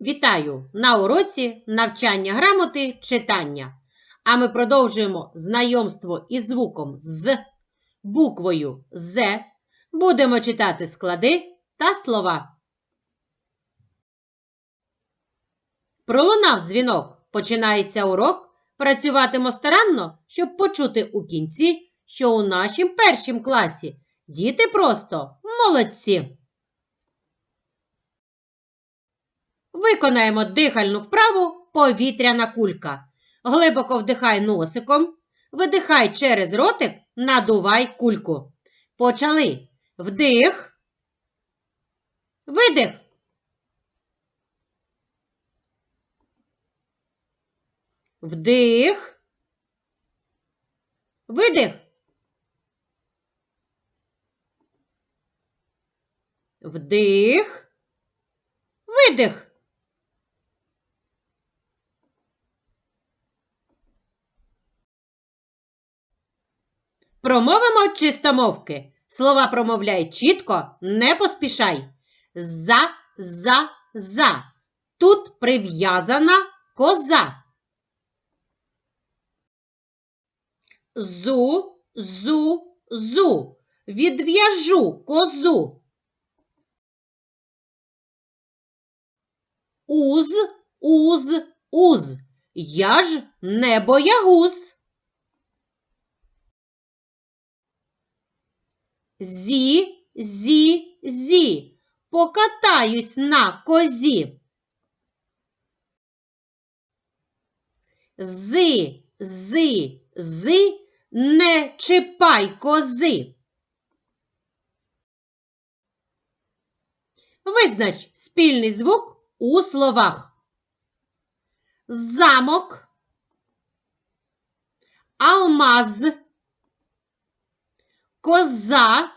Вітаю на уроці навчання грамоти читання. А ми продовжуємо знайомство із звуком з буквою З. Будемо читати склади та слова. Пролунав дзвінок. Починається урок. Працюватимо старанно, щоб почути у кінці, що у нашім першім класі діти просто молодці. Виконаємо дихальну вправу повітряна кулька. Глибоко вдихай носиком, видихай через ротик, надувай кульку. Почали. Вдих. Видих. Вдих. Видих. Вдих. Видих. Промовимо чистомовки. Слова промовляй чітко, не поспішай. За, за, за. Тут прив'язана коза. Зу, зу, зу. Відв'яжу козу. Уз, уз, уз. Я ж не боягуз. Зі, зі, зі. Покатаюсь на козі. Зи, зи, зи. Не чіпай кози. Визнач спільний звук у словах. Замок, алмаз, коза,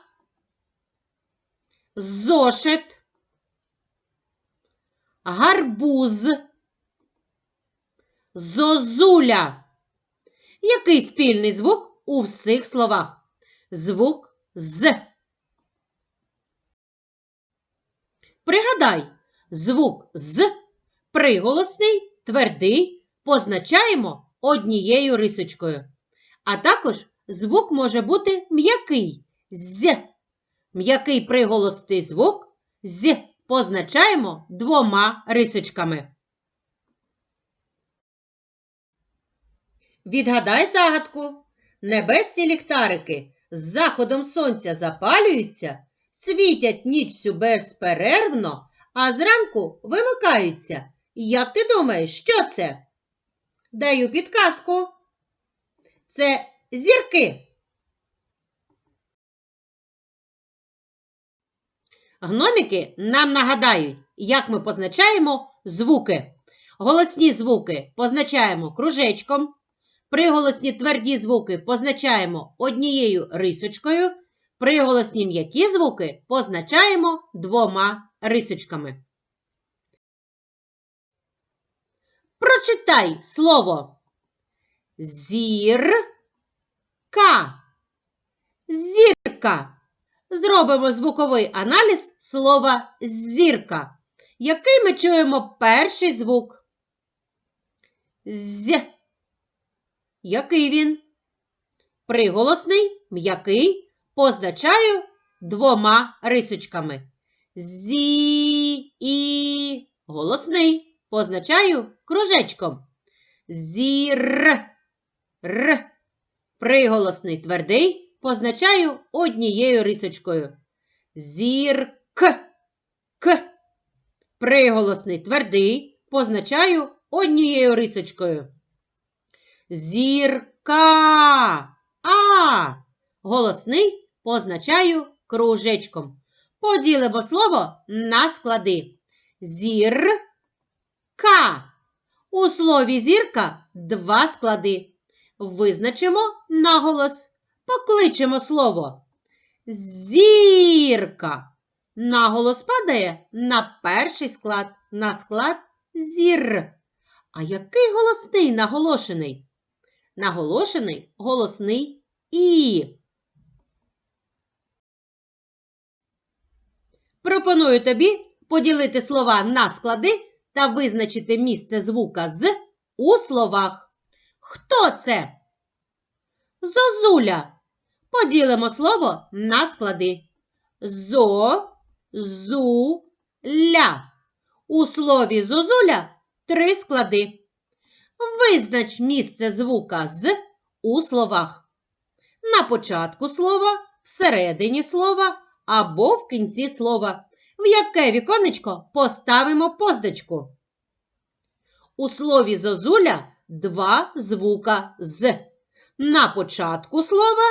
зошит, гарбуз, зозуля. Який спільний звук у всіх словах? Звук з. Пригадай, звук з приголосний, твердий позначаємо однією рисочкою. А також звук може бути м'який з. М'який приголосний звук з позначаємо двома рисочками. Відгадай загадку. Небесні ліхтарики з заходом сонця запалюються, світять нічцю безперервно, а зранку вимикаються. Як ти думаєш, що це? Даю підказку. Це зірки. Гноміки нам нагадають, як ми позначаємо звуки. Голосні звуки позначаємо кружечком. Приголосні тверді звуки позначаємо однією рисочкою. Приголосні м'які звуки позначаємо двома рисочками. Прочитай слово зірка. Зірка. Зробимо звуковий аналіз слова зірка. Який ми чуємо перший звук? З. Який він? Приголосний, м'який, позначаю двома рисочками. Зі і голосний позначаю кружечком. Зір. Р. Приголосний твердий позначаю однією рисочкою. Зірк. К. Приголосний твердий позначаю однією рисочкою. Зірка. А. Голосний позначаю кружечком. Поділимо слово на склади. Зірка. У слові зірка два склади. Визначимо наголос. Покличемо слово. Зірка. Наголос падає на перший склад, на склад зір. А який голосний наголошений? Наголошений голосний І. Пропоную тобі поділити слова на склади та визначити місце звука з у словах. Хто це? Зозуля. Поділимо слово на склади. Зо, зу, ля. У слові зозуля три склади. Визнач місце звука з у словах. На початку слова, всередині слова або в кінці слова. В яке віконечко поставимо позначку? У слові зозуля два звука з. На початку слова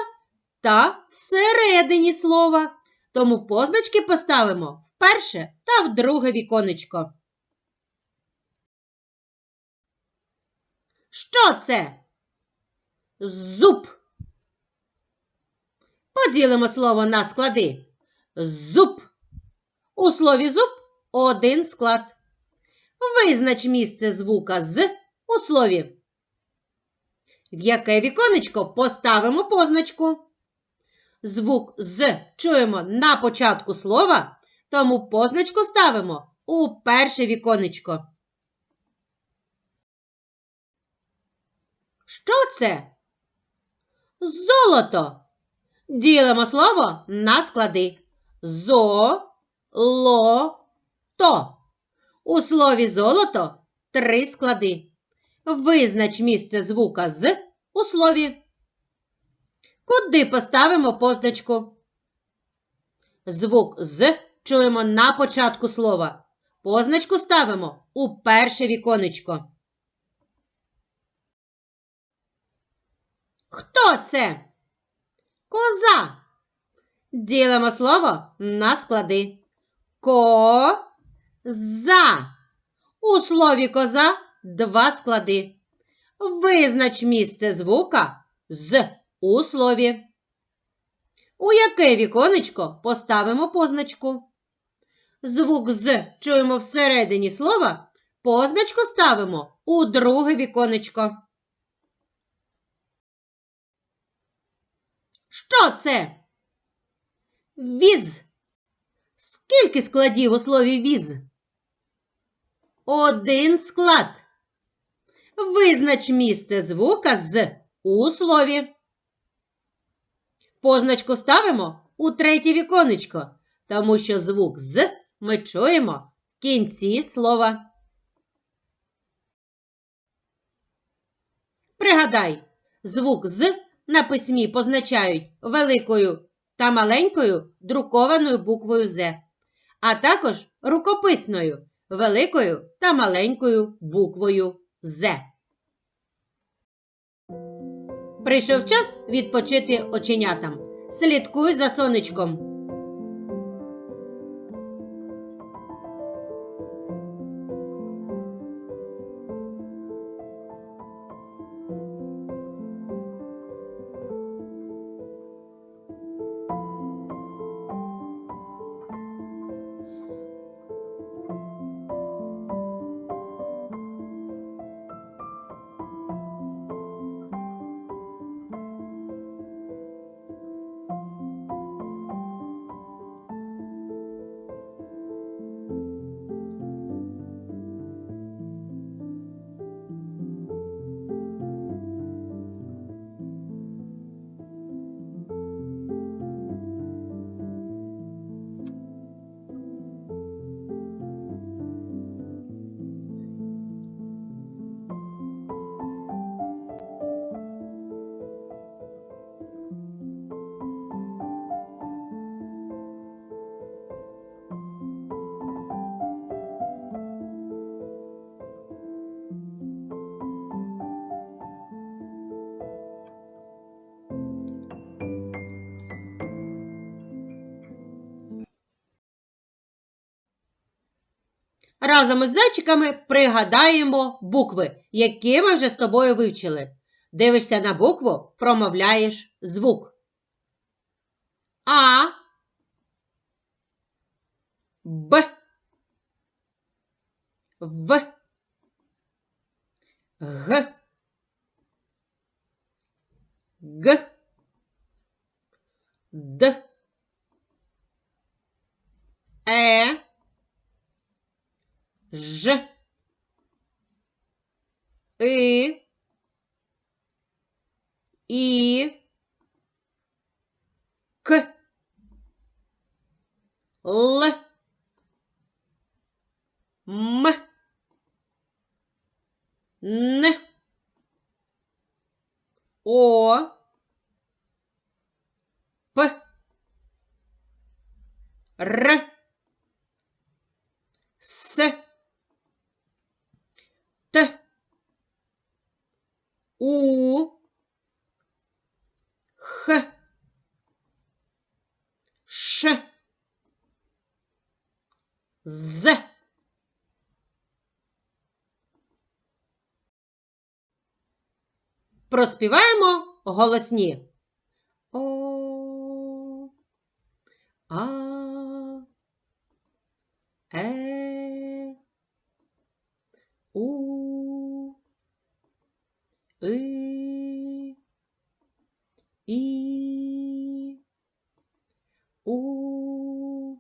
та всередині слова. Тому позначки поставимо в перше та в друге віконечко. Що це? Зуб. Поділимо слово на склади. Зуб. У слові зуб один склад. Визнач місце звука з у слові. В яке віконечко поставимо позначку. Звук з чуємо на початку слова, тому позначку ставимо у перше віконечко. Що це? Золото. Ділимо слово на склади. Зо, ло, то. У слові золото три склади. Визнач місце звука з у слові. Куди поставимо позначку? Звук з чуємо на початку слова. Позначку ставимо у перше віконечко. Хто це? Коза. Ділимо слово на склади. Ко-за. У слові коза два склади. Визнач місце звука з у слові. У яке віконечко поставимо позначку? Звук з чуємо всередині слова. Позначку ставимо у друге віконечко. Що це? Віз. Скільки складів у слові віз? Один склад. Визнач місце звука з у слові. Позначку ставимо у третє віконечко, тому що звук з ми чуємо в кінці слова. Пригадай, звук з на письмі позначають великою та маленькою друкованою буквою З, а також рукописною великою та маленькою буквою З. Прийшов час відпочити оченятам. Слідкуй за сонечком. Разом із зайчиками пригадаємо букви, які ми вже з тобою вивчили. Дивишся на букву, промовляєш звук. А. Б. В. Г. Г. Д. Е. Ж, И. І. К. Л. М. Н. О. П. Р. У. Х. Ш. З. Проспіваємо голосні. О. А. Е. У. И. І. У.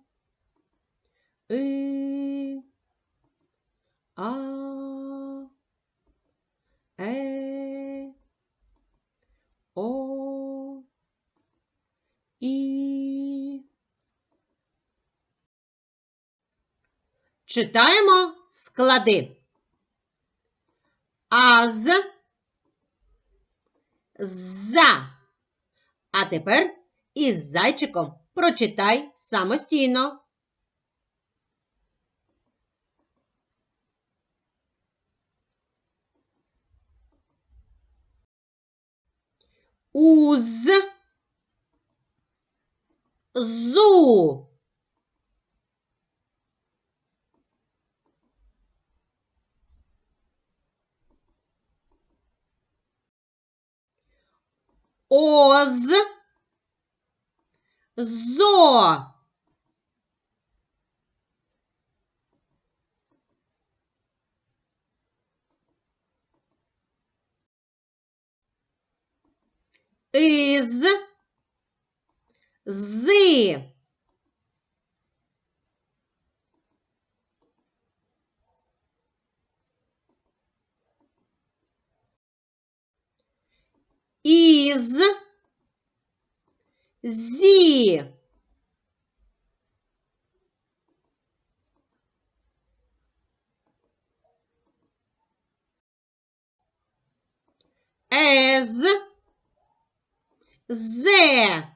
И. А. Е. О. І. Читаємо склади. Аз. За. А тепер із зайчиком прочитай самостійно. Уз. Зу. Оз. Зо. Из. Зи. Із. Зі. Ез. Зе.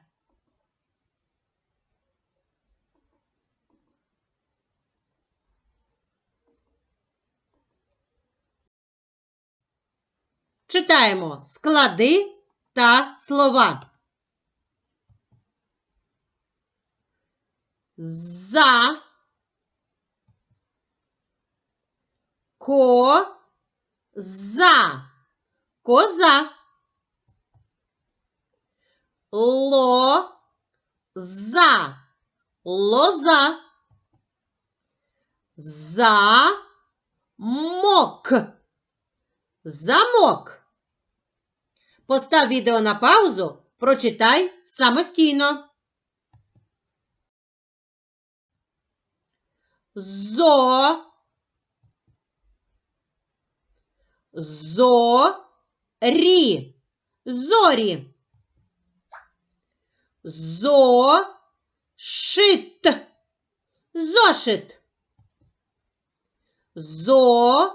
Читаємо склади та слова. За. Ко. За. Коза. Ло. За. Лоза. За. Мок. Замок. Постав відео на паузу, прочитай самостійно. Зо. Зорі. Зорі. Зошит. Зошит. Золото.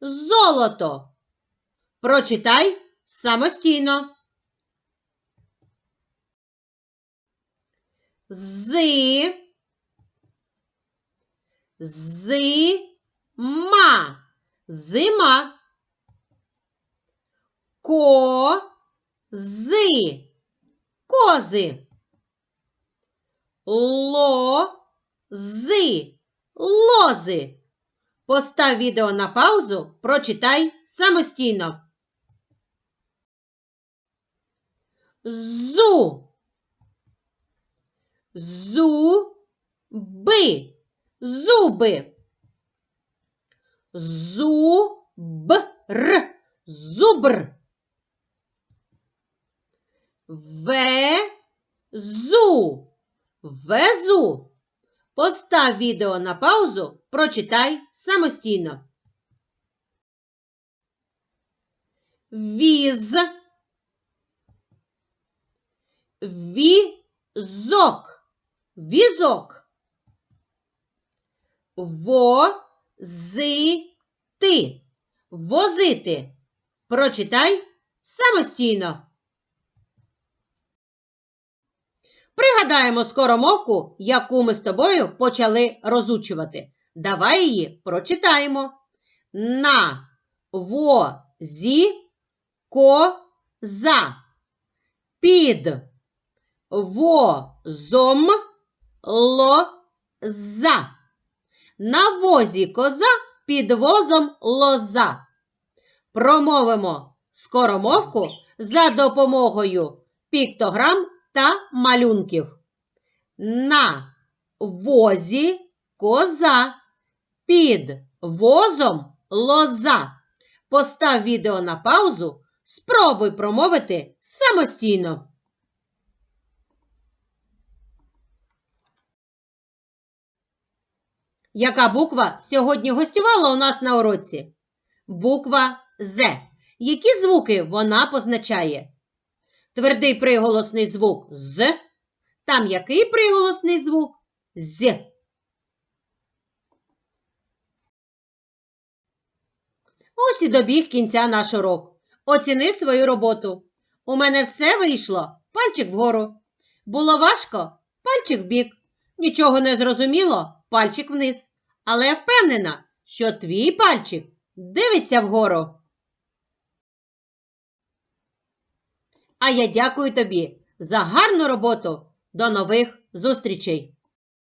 Золото. Прочитай самостійно. Зи. Зима. Зима. Кози. Кози. Лози. Лози. Постав відео на паузу, прочитай самостійно. Зу. Зуби. Зуби. Зубр. Зубр. Везу. Везу. Постав відео на паузу, прочитай самостійно. Віз. Візок. Візок. Возити. Возити. Прочитай самостійно. Пригадаємо скоромовку, яку ми з тобою почали розучувати. Давай її прочитаємо. На возі коза. Під возом лоза. На возі коза під возом лоза. Промовимо скоромовку за допомогою піктограм та малюнків. На возі коза. Під возом лоза. Постав відео на паузу. Спробуй промовити самостійно. Яка буква сьогодні гостювала у нас на уроці? Буква З. Які звуки вона позначає? Твердий приголосний звук з. Там який приголосний звук? З. Ось і добіг кінця наш урок. Оціни свою роботу. У мене все вийшло. Пальчик вгору. Було важко? Пальчик вбік. Нічого не зрозуміло? Пальчик вниз. Але я впевнена, що твій пальчик дивиться вгору. А я дякую тобі за гарну роботу. До нових зустрічей!